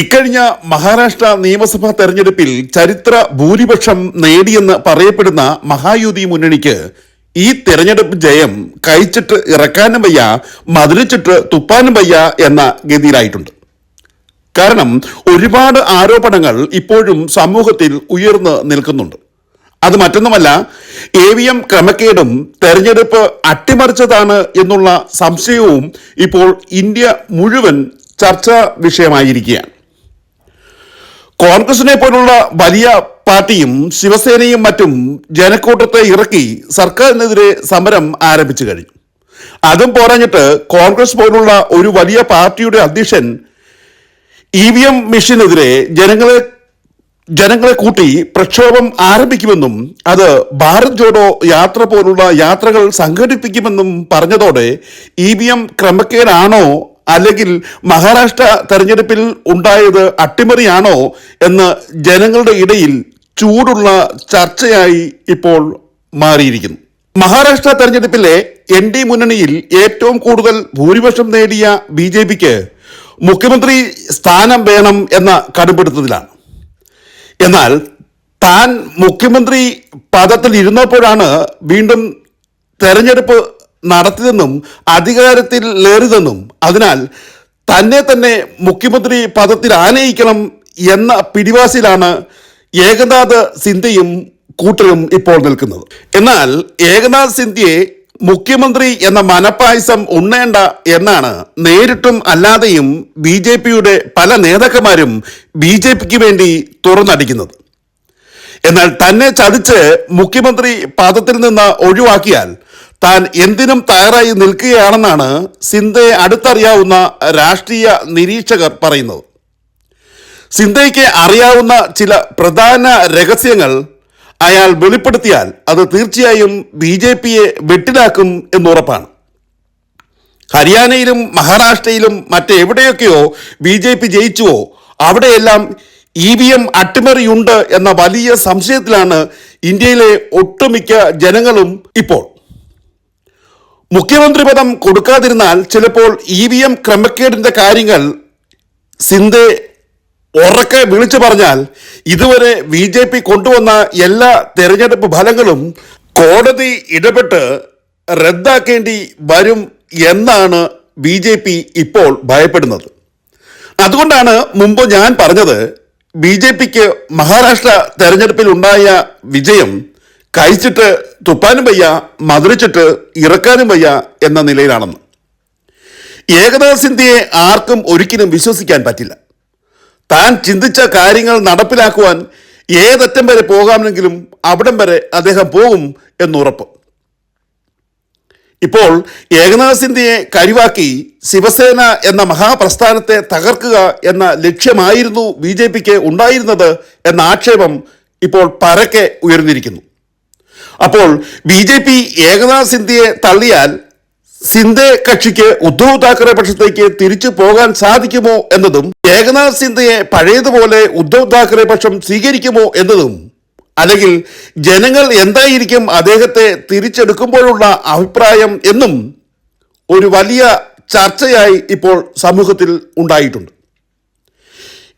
ഇക്കഴിഞ്ഞ മഹാരാഷ്ട്ര നിയമസഭാ തെരഞ്ഞെടുപ്പിൽ ചരിത്ര ഭൂരിപക്ഷം നേടിയെന്ന് പറയപ്പെടുന്ന മഹായുതി മുന്നണിക്ക് ഈ തെരഞ്ഞെടുപ്പ് ജയം കഴിച്ചിട്ട് ഇറക്കാനും വയ്യ മതിലിച്ചിട്ട് തുപ്പാനും വയ്യ എന്ന ഗതിയിലായിട്ടുണ്ട്. കാരണം ഒരുപാട് ആരോപണങ്ങൾ ഇപ്പോഴും സമൂഹത്തിൽ ഉയർന്നു നിൽക്കുന്നുണ്ട്. അത് മറ്റൊന്നുമല്ല എ വി എം ക്രമക്കേടും തെരഞ്ഞെടുപ്പ് അട്ടിമറിച്ചതാണ് എന്നുള്ള സംശയവും ഇപ്പോൾ ഇന്ത്യ മുഴുവൻ ചർച്ചാ വിഷയമായിരിക്കുകയാണ്. കോൺഗ്രസിനെ പോലുള്ള വലിയ പാർട്ടിയും ശിവസേനയും മറ്റും ജനക്കൂട്ടത്തെ ഇറക്കി സർക്കാരിനെതിരെ സമരം ആരംഭിച്ചു കഴിഞ്ഞു. അതും പോരാഞ്ഞിട്ട് കോൺഗ്രസ് പോലുള്ള ഒരു വലിയ പാർട്ടിയുടെ അധ്യക്ഷൻ ഇ വി എം മെഷീനെതിരെ ജനങ്ങളെ ജനങ്ങളെ കൂട്ടി പ്രക്ഷോഭം ആരംഭിക്കുമെന്നും അത് ഭാരത് ജോഡോ യാത്ര പോലുള്ള യാത്രകൾ സംഘടിപ്പിക്കുമെന്നും പറഞ്ഞതോടെ ഇ വി എം ക്രമക്കേടാണോ അല്ലെങ്കിൽ മഹാരാഷ്ട്ര തെരഞ്ഞെടുപ്പിൽ ഉണ്ടായത് അട്ടിമറിയാണോ എന്ന് ജനങ്ങളുടെ ഇടയിൽ ചൂടുള്ള ചർച്ചയായി ഇപ്പോൾ മാറിയിരിക്കുന്നു. മഹാരാഷ്ട്ര തെരഞ്ഞെടുപ്പിലെ എൻ ഡി മുന്നണിയിൽ ഏറ്റവും കൂടുതൽ ഭൂരിപക്ഷം നേടിയ ബി ജെ പിക്ക് മുഖ്യമന്ത്രി സ്ഥാനം വേണം എന്ന കടുപിടുത്തത്തിലാണ് എന്നാൽ താൻ മുഖ്യമന്ത്രി പദത്തിൽ ഇരുന്നപ്പോഴാണ് വീണ്ടും തെരഞ്ഞെടുപ്പ് നടത്തിയതെന്നും അധികാരത്തിൽ ലേറിതെന്നും അതിനാൽ തന്നെ തന്നെ മുഖ്യമന്ത്രി പദത്തിൽ ആനയിക്കണം എന്ന പിടിവാസിലാണ് ഏകനാഥ് സിന്ധ്യയും കൂട്ടരും ഇപ്പോൾ നിൽക്കുന്നത്. എന്നാൽ ഏകനാഥ് സിന്ധ്യയെ മുഖ്യമന്ത്രി എന്ന മനപ്പായസം ഉണ്ണേണ്ട എന്നാണ് നേരിട്ടും അല്ലാതെയും ബി ജെ പിയുടെ പല നേതാക്കന്മാരും ബി ജെ പിക്ക് വേണ്ടി തുറന്നടിക്കുന്നത്. എന്നാൽ തന്നെ ചതിച്ച് മുഖ്യമന്ത്രി പദത്തിൽ നിന്ന് ഒഴിവാക്കിയാൽ താൻ എന്തിനും തയ്യാറായി നിൽക്കുകയാണെന്നാണ് സിന്ധയെ അടുത്തറിയാവുന്ന രാഷ്ട്രീയ നിരീക്ഷകർ പറയുന്നത്. സിന്ധയ്ക്ക് അറിയാവുന്ന ചില പ്രധാന രഹസ്യങ്ങൾ അയാൾ വെളിപ്പെടുത്തിയാൽ അത് തീർച്ചയായും ബി ജെ പിയെ വെട്ടിലാക്കും എന്നുറപ്പാണ്. ഹരിയാനയിലും മഹാരാഷ്ട്രയിലും മറ്റെവിടെയൊക്കെയോ ബി ജെ പി ജയിച്ചുവോ അവിടെയെല്ലാം ഇ വി എം അട്ടിമറിയുണ്ട് എന്ന വലിയ സംശയത്തിലാണ് ഇന്ത്യയിലെ ഒട്ടുമിക്ക ജനങ്ങളും ഇപ്പോൾ. മുഖ്യമന്ത്രി പദം കൊടുക്കാതിരുന്നാൽ ചിലപ്പോൾ ഇ വി എം ക്രമക്കേടിന്റെ കാര്യങ്ങൾ സിന്ധെ ഉറക്കെ വിളിച്ചു പറഞ്ഞാൽ ഇതുവരെ ബി ജെ പി കൊണ്ടുവന്ന എല്ലാ തെരഞ്ഞെടുപ്പ് ഫലങ്ങളും കോടതി ഇടപെട്ട് റദ്ദാക്കേണ്ടി വരും എന്നാണ് ബി ജെ പി ഇപ്പോൾ ഭയപ്പെടുന്നത്. അതുകൊണ്ടാണ് മുമ്പ് ഞാൻ പറഞ്ഞത് ബി ജെ പിക്ക് മഹാരാഷ്ട്ര തെരഞ്ഞെടുപ്പിൽ ഉണ്ടായ വിജയം കഴിച്ചിട്ട് തുപ്പാനും വയ്യ മധുരിച്ചിട്ട് ഇറക്കാനും വയ്യ എന്ന നിലയിലാണെന്ന്. ഏകതാ സിന്ധ്യയെ ആർക്കും ഒരിക്കലും വിശ്വസിക്കാൻ പറ്റില്ല. താൻ ചിന്തിച്ച കാര്യങ്ങൾ നടപ്പിലാക്കുവാൻ ഏതറ്റം വരെ പോകാമെങ്കിലും അവിടം വരെ അദ്ദേഹം പോകും എന്നുറപ്പ്. ഇപ്പോൾ ഏകനാഥ് സിന്ധ്യയെ കരിവാക്കി ശിവസേന എന്ന മഹാപ്രസ്ഥാനത്തെ തകർക്കുക എന്ന ലക്ഷ്യമായിരുന്നു ബി ജെ പിക്ക് ഉണ്ടായിരുന്നത് എന്ന ആക്ഷേപം ഇപ്പോൾ പരക്കെ ഉയർന്നിരിക്കുന്നു. അപ്പോൾ ബി ജെ പി ഏകനാഥ് സിന്ധ്യയെ തള്ളിയാൽ സിന്ധെ കക്ഷിക്ക് ഉദ്ധവ് താക്കറെ പക്ഷത്തേക്ക് തിരിച്ചു പോകാൻ സാധിക്കുമോ എന്നതും ഏകനാഥ് സിന്ധയെ പഴയതുപോലെ ഉദ്ധവ് താക്കറെ പക്ഷം സ്വീകരിക്കുമോ എന്നതും അല്ലെങ്കിൽ ജനങ്ങൾ എന്തായിരിക്കും അദ്ദേഹത്തെ തിരിച്ചെടുക്കുമ്പോഴുള്ള അഭിപ്രായം എന്നും ഒരു വലിയ ചർച്ചയായി ഇപ്പോൾ സമൂഹത്തിൽ ഉണ്ടായിട്ടുണ്ട്.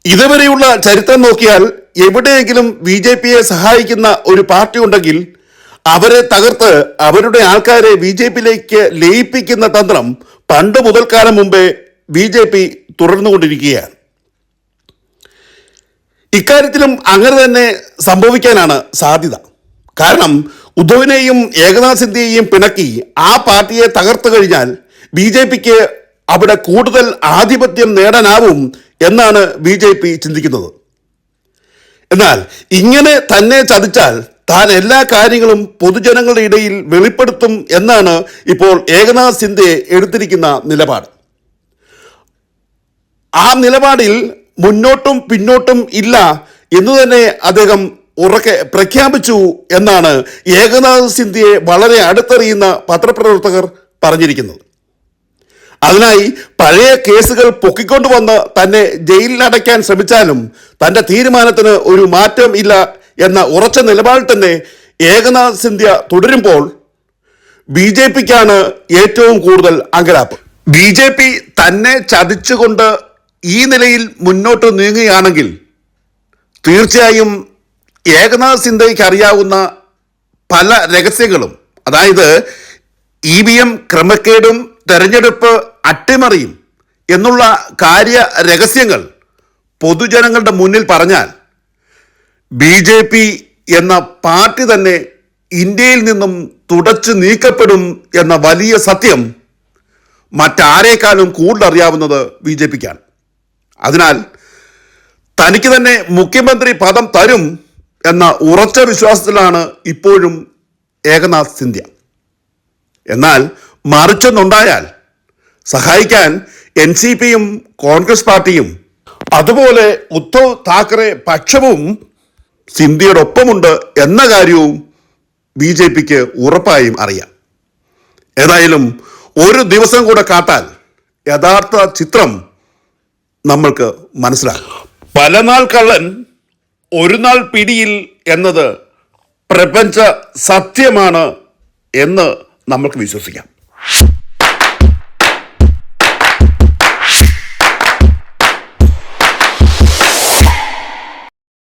ഇതുവരെയുള്ള ചരിത്രം നോക്കിയാൽ എവിടെയെങ്കിലും ബി ജെ പിയെ സഹായിക്കുന്ന ഒരു പാർട്ടി ഉണ്ടെങ്കിൽ അവരെ തകർത്ത് അവരുടെ ആൾക്കാരെ ബി ജെ പിയിലേക്ക് ലയിപ്പിക്കുന്ന തന്ത്രം പണ്ട് മുതൽക്കാലം മുമ്പേ ബി ജെ പി തുടർന്നുകൊണ്ടിരിക്കുകയാണ്. ഇക്കാര്യത്തിലും അങ്ങനെ തന്നെ സംഭവിക്കാനാണ് സാധ്യത. കാരണം ഉദ്ധവിനെയും ഏകനാഥ് സിന്ധ്യയെയും പിണക്കി ആ പാർട്ടിയെ തകർത്തു കഴിഞ്ഞാൽ ബി ജെ പിക്ക് അവിടെ കൂടുതൽ ആധിപത്യം നേടാനാവും എന്നാണ് ബി ജെ പി ചിന്തിക്കുന്നത്. എന്നാൽ ഇങ്ങനെ തന്നെ ചതിച്ചാൽ താൻ എല്ലാ കാര്യങ്ങളും പൊതുജനങ്ങളുടെ ഇടയിൽ വെളിപ്പെടുത്തും എന്നാണ് ഇപ്പോൾ ഏകനാഥ് സിന്ധെ എടുത്തിരിക്കുന്ന നിലപാട്. ആ നിലപാടിൽ മുന്നോട്ടും പിന്നോട്ടും ഇല്ല എന്ന് തന്നെ അദ്ദേഹം ഉറക്കെ പ്രഖ്യാപിച്ചു എന്നാണ് ഏകനാഥ് സിന്ധ്യയെ വളരെ അടുത്തറിയുന്ന പത്രപ്രവർത്തകർ പറഞ്ഞിരിക്കുന്നത്. അതിനായി പഴയ കേസുകൾ പൊക്കിക്കൊണ്ടുവന്ന് തന്നെ ജയിലിലടയ്ക്കാൻ ശ്രമിച്ചാലും തന്റെ തീരുമാനത്തിന് ഒരു മാറ്റം ഇല്ല എന്ന ഉറച്ച നിലപാടിൽ തന്നെ ഏകനാഥ് സിന്ധ്യ തുടരുമ്പോൾ ബി ജെ പിക്കാണ് ഏറ്റവും കൂടുതൽ അങ്കലാപ്പ് ബി ജെ പി തന്നെ ചതിച്ചുകൊണ്ട് ഈ നിലയിൽ മുന്നോട്ട് നീങ്ങുകയാണെങ്കിൽ തീർച്ചയായും ഏകനാഥ് സിന്ധയ്ക്ക് അറിയാവുന്ന പല രഹസ്യങ്ങളും അതായത് ഇ വി എം ക്രമക്കേടും തെരഞ്ഞെടുപ്പ് അട്ടിമറിയും എന്നുള്ള കാര്യ രഹസ്യങ്ങൾ പൊതുജനങ്ങളുടെ മുന്നിൽ പറഞ്ഞാൽ ബി ജെ പി എന്ന പാർട്ടി തന്നെ ഇന്ത്യയിൽ നിന്നും തുടച്ചു നീക്കപ്പെടും എന്ന വലിയ സത്യം മറ്റാരേക്കാളും കൂടുതൽ അറിയാവുന്നത് ബി ജെ പിക്കാണ്. അതിനാൽ തനിക്ക് തന്നെ മുഖ്യമന്ത്രി പദം തരും എന്ന ഉറച്ച വിശ്വാസത്തിലാണ് ഇപ്പോഴും ഏകനാഥ് സിന്ധ്യ. എന്നാൽ മറിച്ചൊന്നുണ്ടായാൽ സഹായിക്കാൻ എൻ സി പിയും കോൺഗ്രസ് പാർട്ടിയും അതുപോലെ ഉദ്ധവ് താക്കറെ പക്ഷവും സിന്ധ്യയുടെ ഒപ്പമുണ്ട് എന്ന കാര്യവും ബി ജെ പിക്ക് ഉറപ്പായും അറിയാം. ഏതായാലും ഒരു ദിവസം കൂടെ കാട്ടാൽ യഥാർത്ഥ ചിത്രം നമ്മൾക്ക് മനസ്സിലാകും. പല നാൾ കള്ളൻ ഒരു നാൾ പിടിയിൽ എന്നത് പ്രപഞ്ച സത്യമാണ് എന്ന് നമ്മൾക്ക് വിശ്വസിക്കാം.